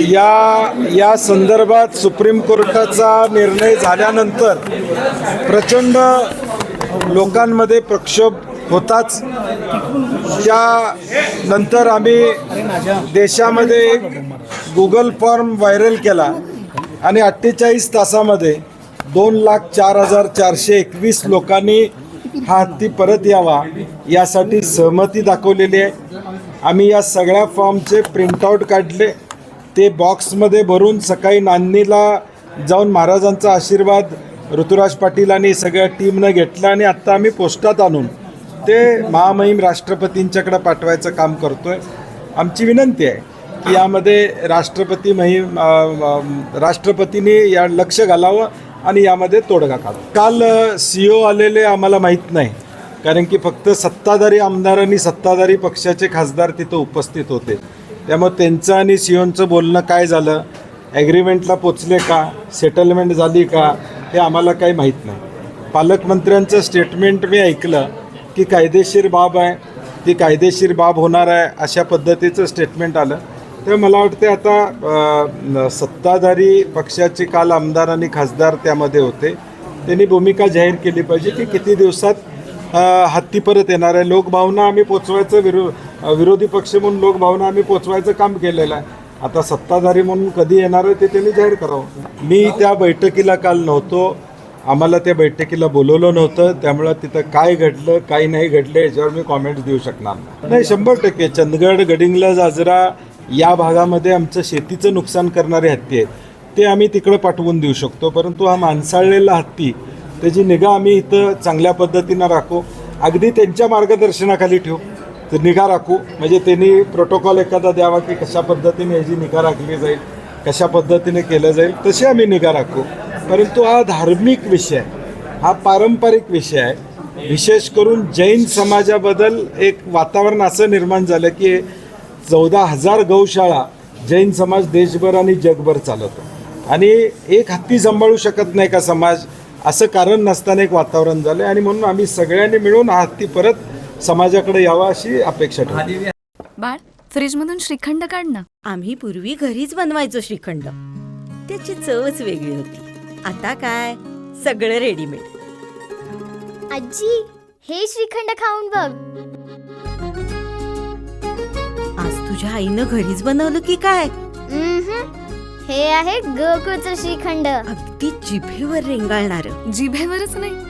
या या संदर्भात सुप्रीम कोर्टाचा निर्णय झाल्यानंतर प्रचंड लोकांमध्ये प्रक्षोभ होताच. त्यानंतर आम्ही देशामध्ये एक गुगल फॉर्म व्हायरल केला आणि अठ्ठेचाळीस तासामध्ये दोन लाख चार हजार चारशे एकवीस लोकांनी हा हत्ती परत यावा यासाठी सहमती दाखवलेली आहे. आम्ही या सगळ्या फॉर्मचे प्रिंटआउट काढले. ते बॉक्समध्ये भरून सकाळी नांदणीला जाऊन महाराजांचा आशीर्वाद ऋतुराज पाटील आणि सगळ्या टीमनं घेतला आणि आत्ता आम्ही पोस्टात आणून ते महामहिम राष्ट्रपतींच्याकडे पाठवायचं काम करतोय. आमची विनंती आहे की यामध्ये राष्ट्रपती महिम राष्ट्रपतींनी या लक्ष घालावं आणि यामध्ये तोडगा काढावा. काल सी ओ आलेले आम्हाला माहीत नाही कारण की फक्त सत्ताधारी आमदार आणि सत्ताधारी पक्षाचे खासदार तिथं उपस्थित होते. त्यामुळे त्यांचं आणि सिओनचं बोलणं काय झालं? ॲग्रीमेंटला पोचले का? सेटलमेंट झाली का? हे आम्हाला काही माहीत नाही. पालकमंत्र्यांचं स्टेटमेंट मी ऐकलं की कायदेशीर बाब आहे ती कायदेशीर बाब होणार आहे अशा पद्धतीचं स्टेटमेंट आलं. तर मला वाटते आता सत्ताधारी पक्षाचे काल आमदार आणि खासदार त्यामध्ये होते. त्यांनी भूमिका जाहीर केली पाहिजे की किती दिवसात हत्ती परत येणार आहे. लोकभावना आम्ही पोचवायचं विरो विरोधी पक्ष म्हणून लोकभावना आम्ही पोचवायचं काम केलेलं आहे. आता सत्ताधारी म्हणून कधी येणार आहे ते त्यांनी जाहीर करावं. मी त्या बैठकीला काल नव्हतो. आम्हाला त्या बैठकीला बोलवलं नव्हतं. त्यामुळं तिथं काय घडलं काय नाही घडलं याच्यावर मी कॉमेंट्स देऊ शकणार नाही शंभर टक्के. चंदगड गडिंगला जाजरा या भागामध्ये आमचं शेतीचं नुकसान करणारे हत्ती आहेत. ते आम्ही तिकडं पाठवून देऊ शकतो. परंतु हा माणसाळलेला हत्ती त्याची निगा आम्ही इथं चांगल्या पद्धतीनं राखू. अगदी त्यांच्या मार्गदर्शनाखाली ठेवू. तर निगा राखू. म्हणजे त्यांनी प्रोटोकॉल एखादा द्यावा की कशा पद्धतीने याची निगा राखली जाईल कशा पद्धतीने केलं जाईल तशी आम्ही निगा राखू. परंतु हा धार्मिक विषय आहे हा पारंपरिक विषय आहे. विशेष करून जैन समाजाबद्दल एक वातावरण असं निर्माण झालं की चौदा हजार गौशाळा जैन समाज देशभर आणि जगभर चालवतो. आणि एक हत्ती सांभाळू शकत नाही का समाज? असं कारण नसताना एक वातावरण झालं आणि म्हणून आम्ही सगळ्यांनी मिळून हा हत्ती परत समाजाकडे यावा अशी अपेक्षा बाळ फ्रीजमधून श्रीखंड काढ ना. आम्ही पूर्वी घरीच बनवायचो श्रीखंड. त्याची चवच वेगळी होती. आता काय? सगळं रेडीमेड आजी हे श्रीखंड खाऊन बघ. आज तुझ्या आईनं घरीच बनवलं की काय? उम्हम. हे आहे गोकुळचं श्रीखंड. अगदी जिभेवर रेंगाळणार. जिभेवरच नाही